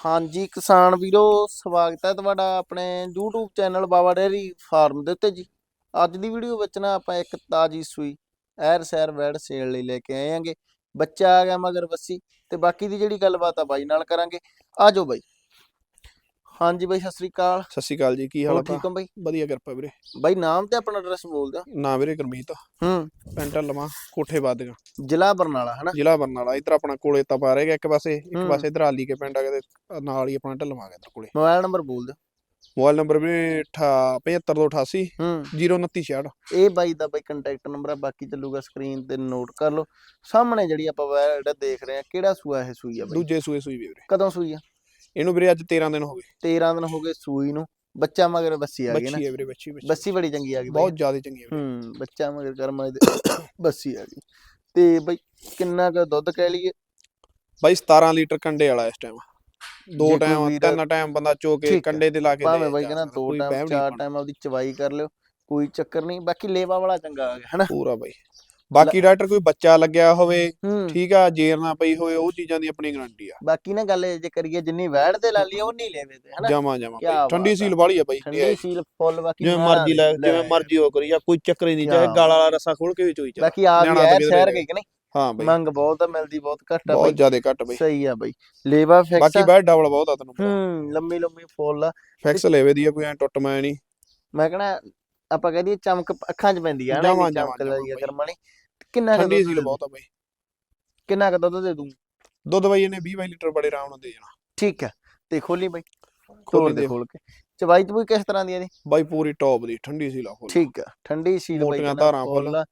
ਹਾਂਜੀ, ਕਿਸਾਨ ਵੀਰੋ, ਸਵਾਗਤ ਹੈ ਤੁਹਾਡਾ ਆਪਣੇ YouTube channel Baba dairy farm ਦੇ ਉੱਤੇ ਜੀ। ਅੱਜ ਦੀ ਵੀਡੀਓ ਵਿੱਚ ਨਾ ਆਪਾਂ ਇੱਕ ਤਾਜੀ ਸੂਈ, ਐਰ ਸੈਰ ਵੈੜ ਸੇਲ ਲਈ ਲੈ ਕੇ ਆਏ ਆਂਗੇ ਬੱਚਾ ਆ ਗਿਆ ਮਗਰ ਬੱਸੀ ਤੇ ਬਾਕੀ ਦੀ ਜਿਹੜੀ ਗੱਲਬਾਤ ਆ ਬਾਈ ਨਾਲ ਕਰਾਂਗੇ। ਆਜੋ ਬਾਈ। ਹਾਂਜੀ ਬਾਈ ਸਤਿ ਸ੍ਰੀ ਅਕਾਲ। ਸਤਿ ਸ਼੍ਰੀ ਅਕਾਲ ਜੀ ਕੀ ਹਾਲ ਹੋਰ ਆ ਠੀਕ ਹੋ ਬਾਈ? ਵਧੀਆ ਕਿਰਪਾ ਵੀਰੇ। ਬਾਈ ਨਾਮ ਤੇ ਆਪਣਾ ਐਡਰੈਸ ਬੋਲ ਦਿਓ। ਨਾ ਵੀਰੇ ਗਰਮੀਤ। ਹੂੰ। ਪਿੰਡ ਲਵਾਂ ਕੋਠੇ ਬਾਦੀਆਂ ਜ਼ਿਲ੍ਹਾ ਬਰਨਾਲਾ ਹਨਾ? ਜ਼ਿਲ੍ਹਾ ਬਰਨਾਲਾ ਇਧਰ ਆਪਣਾ ਕੋਲੇ ਤਪਾ ਰਹੇਗਾ ਇੱਕ ਪਾਸੇ ਇੱਕ ਹੂੰ। ਪਾਸੇ ਇਧਰ ਆਲੀ ਕੇ ਪਿੰਡ ਆ ਕੇ ਤੇ ਨਾਲ ਹੀ ਆਪਣਾ ਢਲਵਾ ਗਿਆ ਇਧਰ ਕੋਲੇ। ਮੋਬਾਈਲ ਨੰਬਰ ਬੋਲ ਦਿਓ। ਮੋਬਾਈਲ ਨੰਬਰ ਵੀ 75288 ਹੂੰ। 02966 ਇਹ ਬਾਈ ਦਾ ਬਾਈ ਕੰਟੈਕਟ ਨੰਬਰ ਆ ਬਾਕੀ ਚੱਲੂਗਾ ਸਕਰੀਨ ਤੇ ਨੋਟ ਕਰ ਲਓ। ਸਾਹਮਣੇ ਜਿਹੜੀ ਆਪਾਂ ਵੈੜ ਦੇਖ ਰਹੇ ਆ ਕਿਹੜਾ ਸੂਆ ਇਹ ਸੂਈ ਆ ਬਾਈ? ਦੂਜੇ ਸੂਏ ਸੂਈ ਵੀ ਵੀਰੇ। ਕਦੋਂ ਸੂਈ ਆ? ਇਹਨੂੰ ਵੀਰੇ ਅੱਜ 13 ਦਿਨ ਹੋ ਗਏ। 13 ਦਿਨ ਹੋ ਗਏ ਸੂਈ ਨੂੰ। ਬੱਚਾ ਮਗਰ ਬੱਸੀ ਆ ਗਈ ਨਾ। ਬੱਚੀ ਹੈ ਵੀਰੇ ਬੱਚੀ ਬੱਸੀ ਬੜੀ ਚੰਗੀ ਆ ਗਈ ਬਹੁਤ ਜ਼ਿਆਦਾ ਚੰਗੀ ਵੀਰੇ। ਹੂੰ ਬੱਚਾ ਮਗਰ ਕਰਮ ਵਾਲੇ ਦੇ ਬੱਸੀ ਆ ਗਈ। ਤੇ ਬਈ ਕਿੰਨਾ ਕੁ ਦੁੱਧ ਕਹਿ ਲਈਏ? ਬਾਈ 17 ਲੀਟਰ ਕੰਡੇ ਵਾਲਾ ਇਸ ਟਾਈਮ ਦੋ ਟਾਈਮ ਤਿੰਨ ਟਾਈਮ ਬੰਦਾ ਚੋ ਕੇ। ਕੰਡੇ ਤੇ ਲਾ ਕੇ ਭਾਵੇਂ ਬਾਈ ਕਹਿੰਦਾ ਦੋ ਟਾਈਮ ਚਾਰ। ਟਾਈਮ ਆਪਦੀ ਚਵਾਈ ਕਰ ਲਿਓ ਕੋਈ ਚੱਕਰ ਨਹੀਂ। ਬਾਕੀ ਲੇਵਾ ਵਾਲਾ ਚੰਗਾ ਆ ਗਿਆ ਹਨਾ? ਪੂਰਾ ਬਾਈ। ਬਾਕੀ ਡਾਕਟਰ ਕੋਈ ਬੱਚਾ ਲੱਗਿਆ ਹੋਵੇ ਹੂੰ। ਠੀਕ ਆ ਜੇਰ ਨਾ ਪਈ ਹੋਵੇ ਉਹ ਚੀਜ਼ਾਂ ਦੀ ਆਪਣੀ ਗਾਰੰਟੀ ਆ। ਬਾਕੀ ਨਾ ਗੱਲ ਇਹ ਜੇ ਕਰੀਏ ਜਿੰਨੀ ਵੈੜ ਤੇ ਲਾ ਲਈ ਉਹ ਨਹੀਂ ਲੈਵੇ ਤੇ ਹਨਾ? ਜਮਾ ਜਮਾ। ਕਿਆ ਠੰਡੀ ਸੀਲ ਵਾਲੀ ਆ ਬਾਈ ਠੰਡੀ ਸੀਲ ਫੁੱਲ ਬਾਕੀ ਜਿਵੇਂ ਮਰਜ਼ੀ ਲੈ ਜਿਵੇਂ ਮਰਜ਼ੀ ਹੋ ਕਰੀ ਜਾਂ ਕੋਈ ਚੱਕਰ ਹੀ ਨਹੀਂ ਚਾਹੇ ਕਿਆ ਗਾਲ ਵਾਲਾ ਰਸਾ ਖੋਲ ਕੇ ਵੀ ਚੋਈ ਚਾ ਬਾਕੀ ਆ ਵੀ ਨਿਆਣਾ ਤਾਂ ਸ਼ਹਿਰ। ਗਈ ਕਿ ਨਹੀਂ? ਹਾਂ ਬਾਈ। ਮੰਗ ਬਹੁਤ ਆ ਮਿਲਦੀ ਬਹੁਤ ਘੱਟ ਆ ਬਹੁਤ ਬਾਈ। ਜ਼ਿਆਦਾ ਘੱਟ ਬਾਈ। ਸਹੀ ਆ ਬਾਈ। ਲੇਵਾ ਫਿਕਸ ਬਾਕੀ ਬੈਡ ਡਬਲ ਬਹੁਤ ਆ ਤੈਨੂੰ ਹੂੰ ਲੰਮੀ ਲੰਮੀ ਫੁੱਲ ਆ। ਫਿਕਸ ਲੈਵੇ ਦੀ ਆ ਕੋਈ ਐ ਟੁੱਟ ਮੈਂ ਨਹੀਂ। ਮੈਂ ਕਹਣਾ ਆਪਾਂ ਕਹਦੀਏ ਚਮਕ ਅੱਖਾਂ 'ਚ ਪੈਂਦੀ ਆ ਨਾ ਜਮਾਂ, ਚਮਕ ਜਮਾਂ, ਲੱਗਦੀ ਆ ਜਮਾਂ ਕਰਮਾਂ ਕਿੰਨਾ ਕੁ ਠੰਡੀ ਦੁੱਧ ਸੀਲ ਦੇ ਬਹੁਤ ਆ ਬਾਈ। ਕਿੰਨਾ ਕੁ ਦੁੱਧ ਦੇ ਦੂੰ? ਦੁੱਧ ਬਾਈ ਇਹਨੇ 20 22 ਲੀਟਰ ਬੜੇ ਆਰਾਮ ਨਾਲ ਦੇ ਜਾਣਾ ਠੀਕ ਹੈ ਤੇ ਖੋਲੀ ਬਾਈ। ਖੋਲੀ ਦੇ। ਖੋਲ ਕੇ। ਚਵਾਈ ਤੂੰ ਕਿਸ ਤਰ੍ਹਾਂ ਦੀ ਆ ਇਹਦੀ? ਬਾਈ ਪੂਰੀ ਟੌਪ ਦੀ ਠੰਡੀ ਸੀਲ ਆ ਫੁੱਲ ਠੀਕ ਆ ਠੰਡੀ ਸੀਲ ਬਾਈ ਮੋਟੀਆਂ ਕਹਿੰਦਾ ਧਾਰਾਂ ਫੁੱਲ। ਫੁੱਲ। ਆ।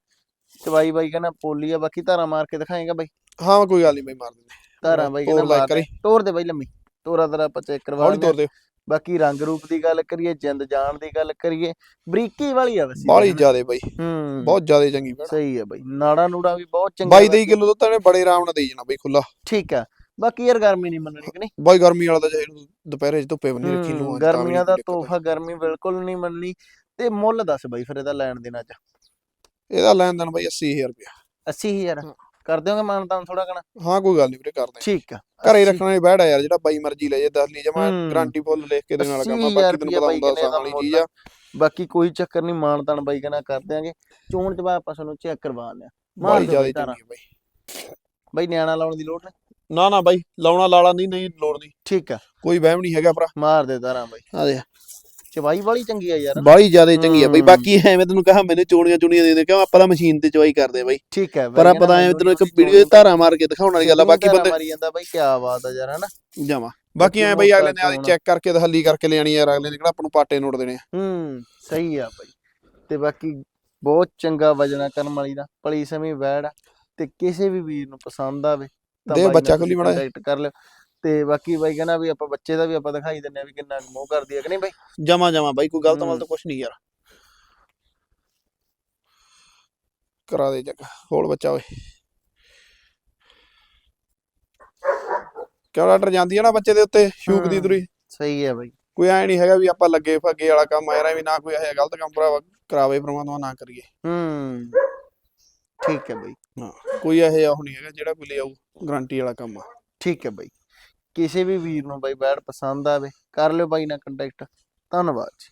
ਚਵਾਈ ਬਾਈ ਕਹਿੰਦਾ ਪੋਲੀ ਆ ਬਾਕੀ ਧਾਰਾਂ ਮਾਰ ਕੇ ਦਿਖਾਏਗਾ ਬਾਈ। ਹਾਂ ਕੋਈ ਗੱਲ ਨਹੀਂ ਬਾਈ ਮਾਰ ਦਿੰਦੇ। ਧਾਰਾਂ ਬਾਈ ਕਹਿੰਦਾ ਲੈ ਮਾਰ ਕਰੀ ਤੋੜ ਦੇ। ਬਾਈ ਲੰਮੀ। ਤੋਰਾ ਤਰਾ ਆਪਾਂ ਚੈੱਕ ਕਰਵਾ ਹੌਲੀ ਤੋਰ ਦੇ ਬਾਕੀ ਰੰਗ ਰੂਪ ਦੀ ਗੱਲ ਕਰੀਏ ਜਿੰਦ ਜਾਨ ਦੀ ਗੱਲ ਕਰੀਏ ਬਰੀਕੀ ਵਾਲੀ ਆ ਵੈਸੇ ਬਾਲੀ ਜ਼ਿਆਦੇ ਬਾਈ। ਹੂੰ। ਬਹੁਤ ਜ਼ਿਆਦੇ ਚੰਗੀ ਸਹੀ ਆ ਬਾਈ ਨਾੜਾ ਨੂੜਾ ਵੀ ਬਹੁਤ ਚੰਗਾ 22 23 ਕਿਲੋ ਦੁੱਧ ਇਹਨੇ ਬੜੇ ਆਰਾਮ ਨਾਲ ਦੇ ਜਾਣਾ ਬਾਈ ਖੁੱਲਾ ਠੀਕ ਆ ਬਾਕੀ ਯਾਰ ਗਰਮੀ ਨਹੀਂ ਮੰਨਣੀ ਕਿ ਨਹੀਂ? ਬਾਈ ਗਰਮੀ ਵਾਲਾ ਤਾਂ ਇਹਨੂੰ ਦੁਪਹਿਰੇ ਚ ਧੁੱਪੇ ਬੰਨੀ ਰੱਖੀ ਨੂੰ ਗਰਮੀਆਂ ਦਾ ਤੋਹਫਾ ਗਰਮੀ ਬਿਲਕੁਲ ਨਹੀਂ ਮੰਨਣੀ। ਤੇ ਮੁੱਲ ਦੱਸ ਬਾਈ ਫਿਰ ਇਹਦਾ ਲੈਣ ਦੇਣਾ ਚ ਇਹਦਾ ਲੈਣ ਦੇਣ ਬਾਈ 80000 ਰੁਪਇਆ। 80000 ਹਾਂ। ਕਰ ਦਿਓਗੇ ਮਾਨਤਾਨ ਥੋੜਾ ਕਣਾ ਹਾਂ ਕੋਈ ਗੱਲ ਨਹੀਂ ਵੀਰੇ ਕਰਦੇ ਠੀਕ ਆ। ਘਰੇ 80 ਰੱਖਣ ਵਾਲੀ ਬੈਡ ਆ ਯਾਰ ਜਿਹੜਾ ਬਾਈ ਮਰਜ਼ੀ ਲੈ ਜੇ ਦੱਸ ਲਈ ਜਮਾ ਹੂੰ। ਗਾਰੰਟੀ ਫੁੱਲ ਲਿਖ ਕੇ ਦੇ ਨਾਲ ਕੰਮ ਆ 80,000 ਬਾਕੀ ਤੈਨੂੰ ਪਤਾ ਹੁੰਦਾ ਵਾਲੀ ਚੀਜ਼ ਆ। ਬਾਕੀ ਕੋਈ ਚੱਕਰ ਨਹੀਂ ਮਾਨਤਾਨ ਬਾਈ ਕਨਾ ਕਰ ਦਿਆਂਗੇ। ਚੋਣ ਚ ਬਾਅਦ ਆਪਾਂ ਤੁਹਾਨੂੰ ਚੈੱਕ ਕਰਵਾ ਲਿਆ ਦਿਓ ਜ਼ਿਆਦਾ ਬਾਈ। ਚੰਗੀ ਬਾਈ। ਬਾਈ ਨਿਆਣਾ ਲਾਉਣ ਦੀ ਲੋੜ ਨਹੀਂ ਨਾ ਨਾ ਬਾਈ ਲਾਉਣਾ ਲਾਲਾ ਨਹੀਂ ਨਹੀਂ ਲੋੜ ਨਹੀਂ ਠੀਕ ਆ। ਕੋਈ ਵਹਿਮ ਨਹੀਂ ਹੈਗਾ ਭਰਾ। ਮਾਰ ਦੇ ਧਾਰਾਂ ਬਾਈ। ਆ ਦੇ ਚਵਾਈ ਵਾਲੀ ਚੰਗੀ ਆ ਯਾਰ। ਬਾਲੀ ਜ਼ਿਆਦਾ ਚੰਗੀ ਆ। ਬਈ। ਬਾਕੀ ਐਵੇਂ ਤੈਨੂੰ ਕਹਾ ਮੈਨੂੰ ਚੋਣੀਆਂ ਚੁਣੀਆਂ ਦੇ ਦੇ। ਕਿਉਂ? ਆਪਾਂ ਤਾਂ ਮਸ਼ੀਨ ਤੇ ਚਵਾਈ ਕਰਦੇ ਆ ਬਾਈ। ਠੀਕ ਹੈ ਪਰ ਆਪਾਂ ਤਾਂ ਐਵੇਂ ਤੈਨੂੰ ਇੱਕ ਵੀਡੀਓ ਤੇ ਧਾਰਾ ਮਾਰ ਕੇ ਦਿਖਾਉਣ ਵਾਲੀ ਗੱਲ ਆ। ਬਾਕੀ ਬੰਦੇ ਮਾਰੀ ਜਾਂਦਾ ਬਾਈ ਕੀ ਬਾਤ ਆ ਯਾਰ ਹਨਾ? ਜਾਵਾ। ਬਾਕੀ ਐ ਬਾਈ ਅਗਲੇ ਨੇ ਆਦੀ। ਚੈੱਕ ਕਰਕੇ ਤਸੱਲੀ ਕਰਕੇ ਲੈਣੀ ਯਾਰ। ਅਗਲੇ ਨੇ ਕਿਹੜਾ ਆਪਾਂ ਨੂੰ ਪਾਟੇ ਨੋਟ ਦੇਣੇ ਆ। ਹੂੰ ਸਹੀ ਆ ਬਾਈ। ਤੇ ਬਾਕੀ ਬਹੁਤ ਚੰਗਾ ਵਜਣਾ ਕਰਮ ਵਾਲੀ ਦਾ। ਪਲੀ ਸਮੀ ਵੈੜ ਆ। ਤੇ ਕਿਸੇ ਵੀ ਵੀਰ ਨੂੰ ਪਸੰਦ ਆਵੇ ਤਾਂ ਦੇ ਬੱਚਾ ਖੋਲੀ ਮਾੜਾ ਕਰ ਲਿਓ। ਤੇ ਬਾਕੀ ਬਾਈ ਕਹਿੰਦਾ ਵੀ ਆਪਾਂ ਬੱਚੇ ਦਾ ਵੀ ਆਪਾਂ ਦਿਖਾਈ ਦਿੰਨੇ ਆ ਵੀ ਕਿੰਨਾ ਮੋਹ ਕਰਦੀ ਹੈ ਕਿ ਨਹੀਂ ਬਾਈ? ਜਮਾ ਜਮਾ ਬਾਈ ਕੋਈ ਗਲਤ ਹੂੰ। ਮਲ ਤਾਂ ਕੁਛ ਨਹੀਂ ਯਾਰ। ਕਰਾ ਦੇ ਚੱਕ ਹੋਲ ਬੱਚਾ ਓਏ। ਕਿਉਂ ਡਾਕਟਰ ਜਾਂਦੀ ਆ ਨਾ ਬੱਚੇ ਦੇ ਉੱਤੇ ਸ਼ੂਕ ਦੀ ਹੂੰ। ਤੁਰੀ? ਸਹੀ ਹੈ ਬਾਈ। ਕੋਈ ਐ ਨਹੀਂ ਹੈਗਾ ਵੀ ਆਪਾਂ ਲੱਗੇ ਫੱਗੇ ਵਾਲਾ ਕੰਮ ਆ ਵੀ ਨਾ ਕੋਈ ਇਹ ਗਲਤ ਕੰਮ ਭਰਾਵਾ ਕਰਾਵੇ ਪ੍ਰਮਾਤਮਾ ਨਾ ਕਰੀਏ। ਹੂੰ ਠੀਕ ਹੈ ਬਾਈ। ਕੋਈ ਇਹ ਉਹ ਨਹੀਂ ਹੈਗਾ ਜਿਹੜਾ ਕੋਈ ਲਿਆਊ ਗਾਰੰਟੀ ਵਾਲਾ ਕੰਮ ਆ। ਠੀਕ ਹੈ ਬਾਈ। ਕਿਸੇ ਵੀ ਵੀਰ ਨੂੰ ਬਾਈ ਵੈੜ ਪਸੰਦ ਆਵੇ, ਕਰ ਲਿਓ ਬਾਈ ਨਾਲ ਕੰਟੈਕਟ ਧੰਨਵਾਦ ਜੀ।